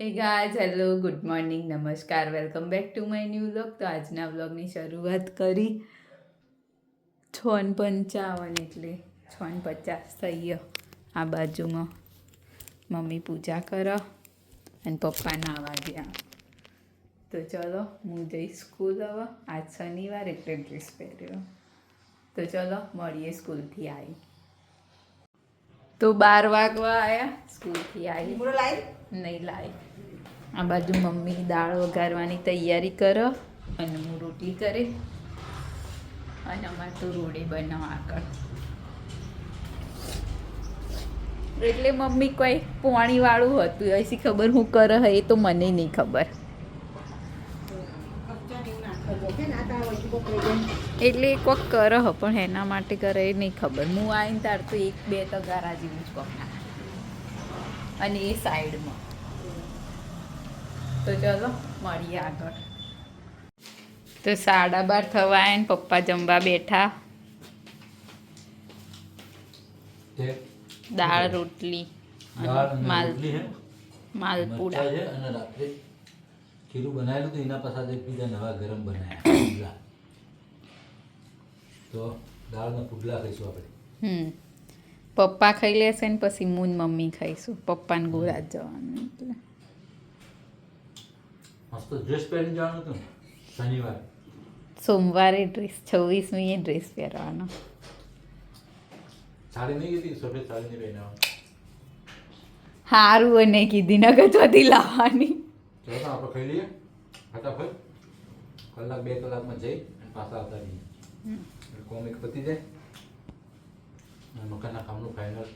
Hey guys hello good morning નમસ્કાર welcome back to my new vlog તો આજના વ્લોગની શરૂઆત કરી. છ ને પંચાવન એટલે છ ને પચાસ થઈ ગયો આ બાજુમાં. મમ્મી પૂજા કરો અને પપ્પા નાવા ગયા. તો ચલો, હું જઈ સ્કૂલ હવે. આજ શનિવાર એટલે ડ્રેસ પહેર્યો. તો ચલો, મળીએ સ્કૂલથી આવી તો બાર વાગવા આવ્યા સ્કૂલથી આવી નહીં લાવી આ બાજુ મમ્મી દાળ વઘારવાની તૈયારી કરો અને હું રોટલી કરે. અને અમારે તો રોડે બનાવ આગળ. એટલે મમ્મી કોઈ પોણીવાળું હતું. એસી ખબર હું કરે એ તો મને નહીં ખબર. એટલે એક વખત કરે પણ એના માટે કરે એ નહીં ખબર. હું આવીને તાર તો એક બે તગારા જેવું જ કોક અને એ સાઈડમાં. તો ચલો મળીએ આગળ. તો સાડા બાર થવા આવ્યા ને પપ્પા જમવા બેઠા. દાળ રોટલી માલ માલપુડા. અને રાત્રે ખીરું બનાવેલું તો એના પાસે આજે બીજા નવા ગરમ બનાવ્યા તો દાળના પુડલા ખાઈશું આપણે. હમ. પપ્પા ખાઈ લેશે ને પછી હું ને મમ્મી ખાઈશું. પપ્પાને ગોરાજ જવાનું એટલે મસ્ત ડ્રેસ પહેરીને જવાનું હતું શનિવાર. સોમવારે ડ્રેસ છવ્વીસમીએ ડ્રેસ પહેરવાનો. સાડી નહીં કીધી? સફેદ સાડી નહીં પહેરવાનું સારું અને કીધી નગદ વધી લાવવાની. ચાલો આપણે ખાઈ લઈએ. ફટાફટ. કલાક બે કલાકમાં જઈ અને પાછા આવતા રહીએ. એટલે કોમ એક પતી જાય મકાનના કામનું ફાઇનલ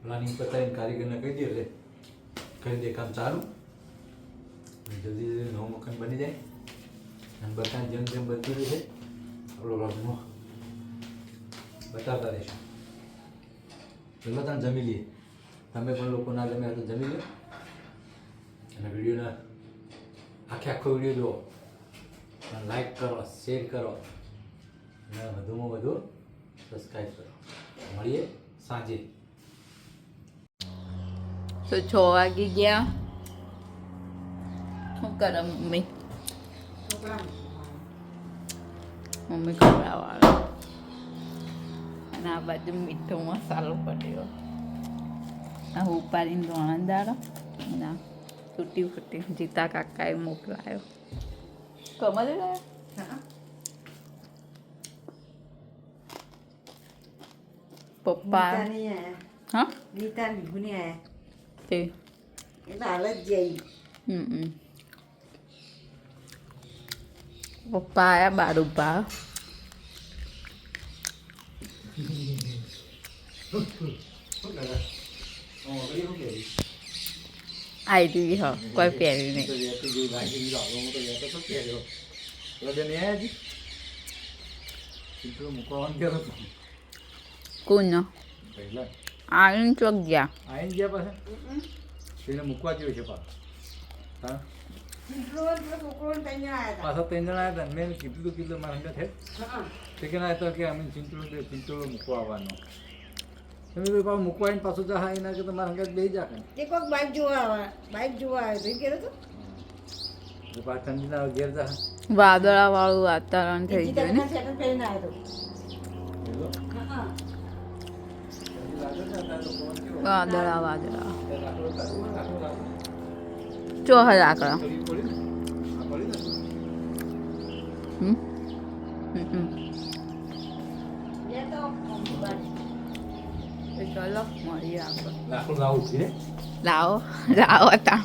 પ્લાનિંગ પતાવીને કારીગરને કહી દે એટલે કરી દે કામ ચાલુ જલ્દી જલ્દી નવું મકાન બની જાય અને બધાને જેમ જેમ બનતું રહેશે આપણો વ્લોગમાં બતાવતા રહીશું પહેલાં તમે જમી લઈએ તમે પણ લોકો ના જમ્યા તો જમી લો અને વિડીયોના આખે આખો વીડિયો જુઓ લાઈક કરો શેર કરો. અને વધુમાં વધુ સબસ્ક્રાઈબ કરો. મળીએ સાંજે. તો છ વાગી ગયા. શું કરે મમ્મી? મમ્મી ખવડાવવા અને આ બાજુ મીઠો મસાલો પડ્યો. આ ઉપાડીને ધોણા દાડો. અને તૂટી ફૂટી જીતા કાકાએ મોકલાયો. કમલ લાયો? પપ્પા હા તે હમ હમ. પપ્પા આયા બાર ઊભા આઈ ટીવી હા કોઈ પહેરી નહીં કોનો આવીને ચોક ગયા આવીને ગયા પાસે તેને મૂકવા જેવું છે પાછા હા પાછા ત્રણ જણા આવ્યા હતા મેં કીધું તું કીધું મારા હંગા છે તે કે ના તો કે અમે ચિંતળું તે ચિંતળું મૂકવા આવવાનો તમે કોઈ પાછું મૂકવા આવીને પાછું જા એના કે તમારા હંગાત બે જા કાંઈ તે કોક બાઈક જોવા આવે બાઈક જોવા આવે તો ઘેર તો તો પાછા ઠંડીના ઘેર જા વાદળા વાળું વાતાવરણ થઈ ગયું ને? પહેરીને આવ્યો વાદળા વાદળા. ચોહ લાકડા હમ હમ હમ. તો તો ચલો મળીએ આગળ લાકડું લાવું છે લાવો લાવો તા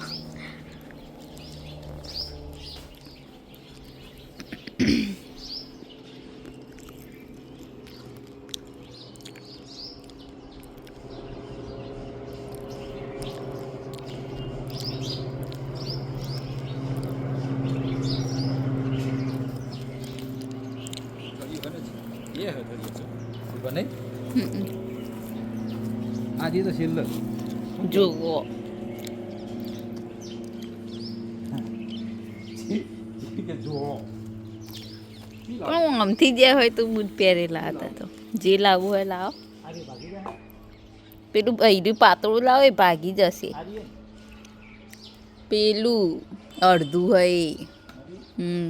બને હમ હમ. આજે તો છેલ્લે જુઓ આમથી જે હોય તો બૂટ પહેરેલા હતા તો જે લાવવું હોય લાવો પેલું બૈરું પાતળું લાવે ભાગી જશે. પેલું અડધું હોય. હમ.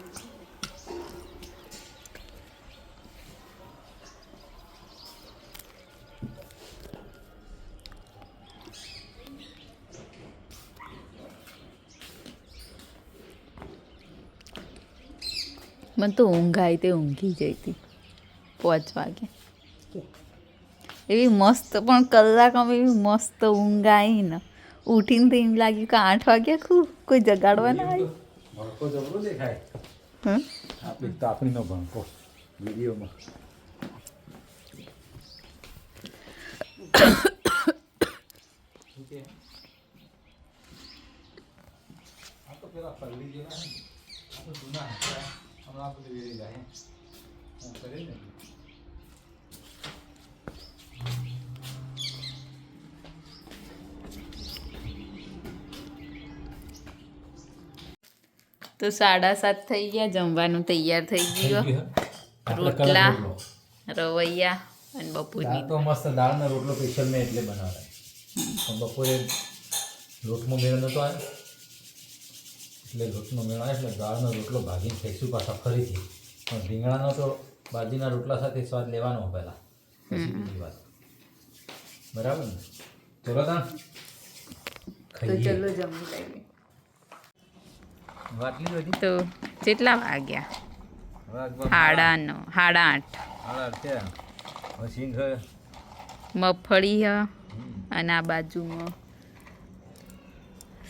મને તો ઊંઘ આવી તે ઊંઘી જઈ હતી પાંચ વાગે. એવી મસ્ત પણ કલાકમાં એવી મસ્ત ઊંઘ આવી ને. ઉઠીને તો એમ લાગ્યું કે આઠ વાગ્યા ખૂબ કોઈ જગાડવા ના આવી દેખાય? હં? આપણી તો આપણીનો ભણકો. વિડીયોમાં. આ તો પેલા પલ્લી જેવા આ તો જૂના હતા. હમણાં બધું વેરી જાય હું કરે ને તો સાડા સાત થઈ ગયા જમવાનું તૈયાર થઈ ગયું રોટલા. રવૈયા અને બપોરની. દાળ તો મસ્ત દાળનો રોટલો સ્પેશિયલ મેં એટલે બનાવડાય બપોરે લોટમાં મેળ નતો આવ્યો એટલે લોટનો મેળ એટલે દાળનો રોટલો ભાગીને ફેંકશું પાછા ફરીથી. પણ રીંગણાનો તો બાજીના રોટલા સાથે સ્વાદ લેવાનો પહેલાં. પછી બીજી વાત. બરાબર ને? ચલો તા ખાઈએ. વાટલી બધી તો કેટલા વાગ્યા? હાડા સાડા આઠ. મગફળી હ અને આ બાજુમાં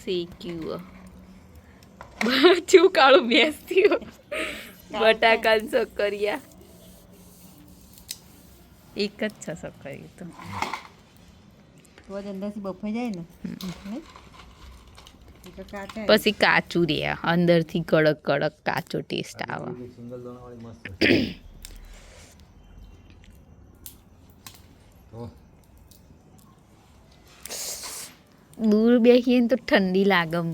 શેક્યું બાજુ કાળું બેસ્યું બટાકા ને સક્કરિયા. એક જ છે સક્કરિયું તો. અંદરથી બફાઈ જાય ને? પછી કાચું રે અંદરથી કડક કડક કાચો ટેસ્ટ આવે. સિંગલ દાણાવાળી મસ્ત દૂર બેસીએ ને તો ઠંડી લાગે આમ.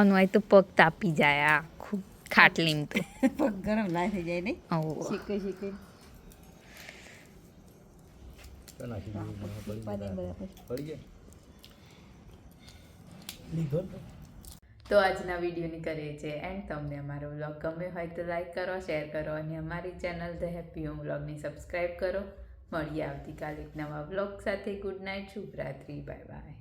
અનવાય તો પગ તાપી જાય આખું ખાટલીમ તો. પગ ગરમ ના થઈ જાય નહીં. શીખે ને? તો આજના વિડીયોની કરીએ છીએ એન્ડ. તમને અમારો વ્લોગ ગમ્યો હોય તો લાઈક કરો શેર કરો અને અમારી ચેનલ ધ હેપી હોમ વ્લોગને સબસ્ક્રાઈબ કરો. મળીએ આવતીકાલે એક નવા વ્લોગ સાથે. ગુડ નાઇટ શુભરાત્રી બાય બાય.